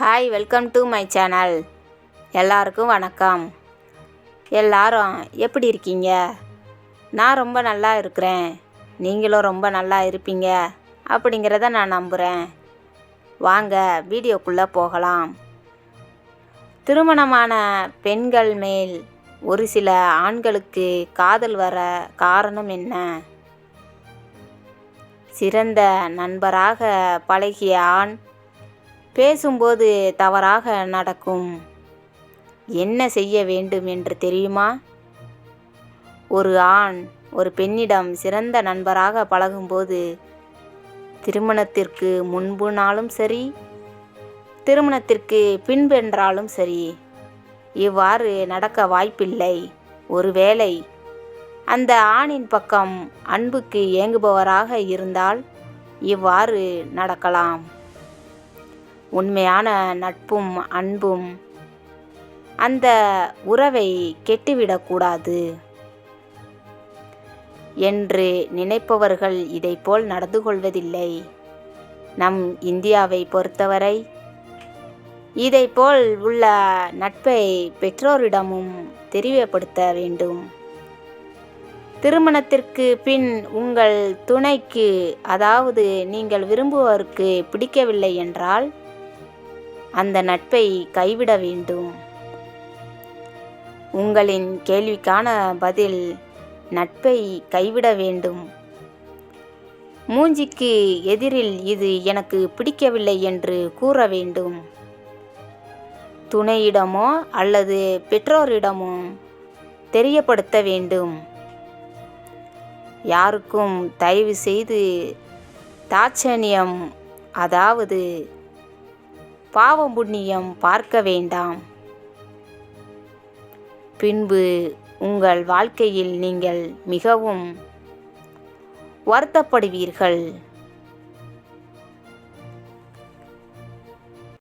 Hi welcome to my channel எல்லாருக்கும் வணக்கம். எல்லாரும் எப்படி இருக்கீங்க? நான் ரொம்ப நல்லா இருக்கிறேன். நீங்களும் ரொம்ப நல்லா இருப்பீங்க அப்படிங்கிறத நான் நம்புகிறேன் வாங்க வீடியோக்குள்ளே போகலாம். திருமணமான பெண்கள் மேல் ஒரு சில ஆண்களுக்கு காதல் வர காரணம் என்ன? சிறந்த நண்பராக பழகிய ஆண் பேசும்போது தவறாக நடக்கும். என்ன செய்ய வேண்டும் என்று தெரியுமா? ஒரு ஆண் ஒரு பெண்ணிடம் சிறந்த நண்பராக பழகும்போது திருமணத்திற்கு முன்புனாலும் சரி திருமணத்திற்கு பின்பென்றாலும் சரி இவ்வாறு நடக்க வாய்ப்பில்லை. ஒருவேளை அந்த ஆணின் பக்கம் அன்புக்கு ஏங்குபவராக இருந்தால் இவ்வாறு நடக்கலாம். உண்மையான நட்பும் அன்பும் அந்த உறவை கெட்டுவிடக்கூடாது. என்று நினைப்பவர்கள் இதைப்போல் நடந்து கொள்வதில்லை. நம் இந்தியாவை பொறுத்தவரை இதைப்போல் உள்ள நட்பை பெற்றோரிடமும் தெரியப்படுத்த வேண்டும். திருமணத்திற்கு பின் உங்கள் துணைக்கு அதாவது நீங்கள் விரும்புவோருக்கு பிடிக்கவில்லை என்றால் அந்த நட்பை கைவிட வேண்டும். உங்களின் கேள்விக்கான பதில் நட்பை கைவிட வேண்டும். மூஞ்சிக்கு எதிரில் இது எனக்கு பிடிக்கவில்லை என்று கூற வேண்டும். துணையிடமோ அல்லது பெற்றோரிடமோ தெரியப்படுத்த வேண்டும். யாருக்கும் தயவு செய்து தாட்சணியம் அதாவது பாவம் புண்ணியம் பார்க்க வேண்டாம். பின்பு உங்கள் வாழ்க்கையில் நீங்கள் மிகவும் வருத்தப்படுவீர்கள்.